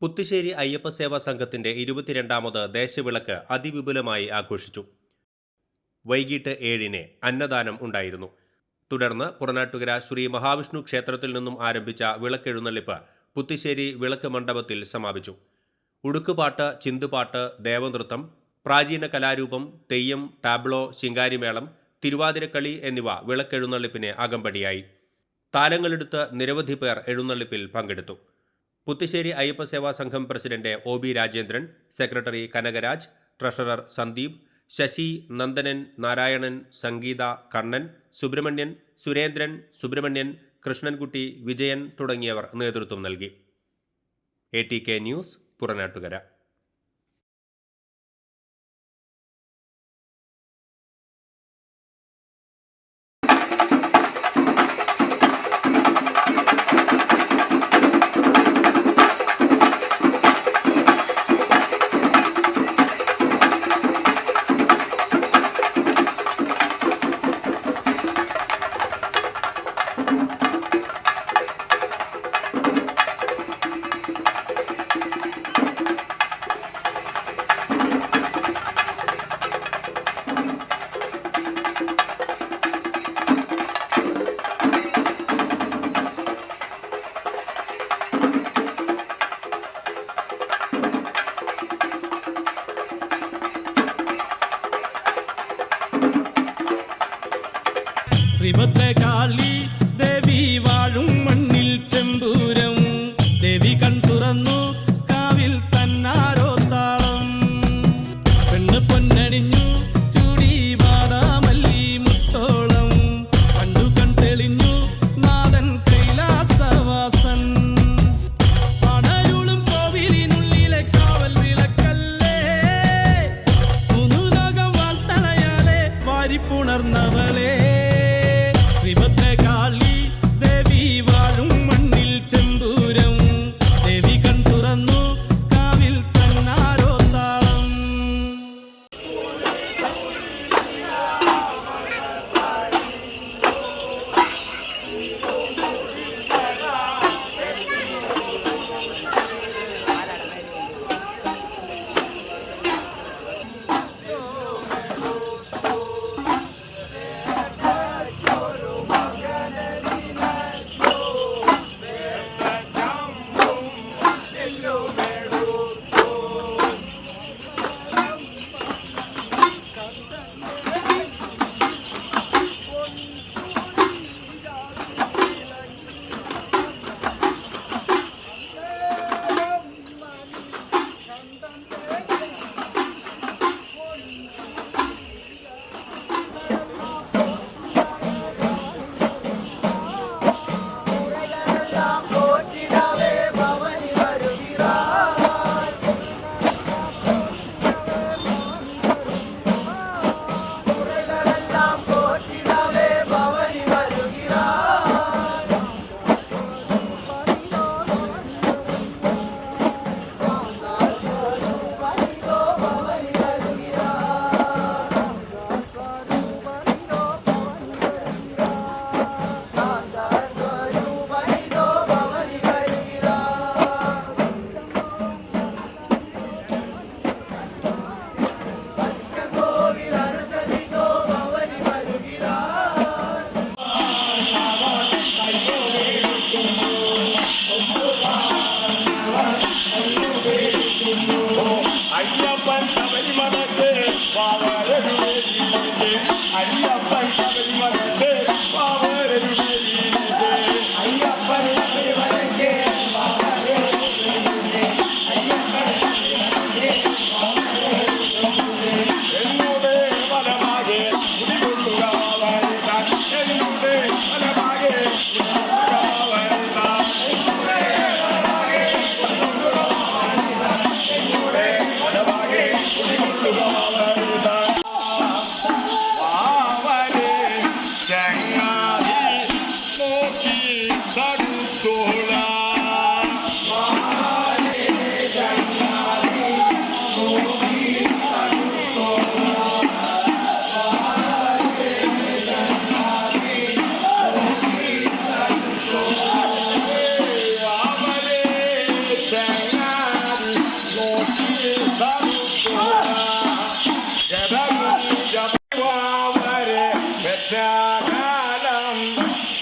പുത്തുശ്ശേരി അയ്യപ്പ സേവാ സംഘത്തിന്റെ ഇരുപത്തിരണ്ടാമത് ദേശവിളക്ക് അതിവിപുലമായി ആഘോഷിച്ചു. വൈകിട്ട് ഏഴിന് അന്നദാനം ഉണ്ടായിരുന്നു. തുടർന്ന് പുറനാട്ടുകര ശ്രീ മഹാവിഷ്ണു ക്ഷേത്രത്തിൽ നിന്നും ആരംഭിച്ച വിളക്കെഴുന്നള്ളിപ്പ് പുത്തുശ്ശേരി വിളക്ക് മണ്ഡപത്തിൽ സമാപിച്ചു. ഉടുക്കുപാട്ട് ചിന്തുപാട്ട് ദേവനൃത്തം പ്രാചീന കലാരൂപം തെയ്യം ടാബ്ലോ ശിങ്കാരിമേളം തിരുവാതിരക്കളി എന്നിവ വിളക്കെഴുന്നള്ളിപ്പിന് അകമ്പടിയായി. താലങ്ങളെടുത്ത് നിരവധി പേർ എഴുന്നള്ളിപ്പിൽ പങ്കെടുത്തു. Puthussery Ayyappaseva Sangham president O B Rajendran secretary Kanakaraj treasurer Sandeep Sasi Nandanan Narayanan Sangeetha Kannan Subramanian Surendran Subramanian Krishnankutty Vijayan തുടങ്ങിയവർ നേതൃത്വം നൽകി. A T K news Puranattukara. Shrimad Kali Devi वाणी know. I need a pencil, make you mine.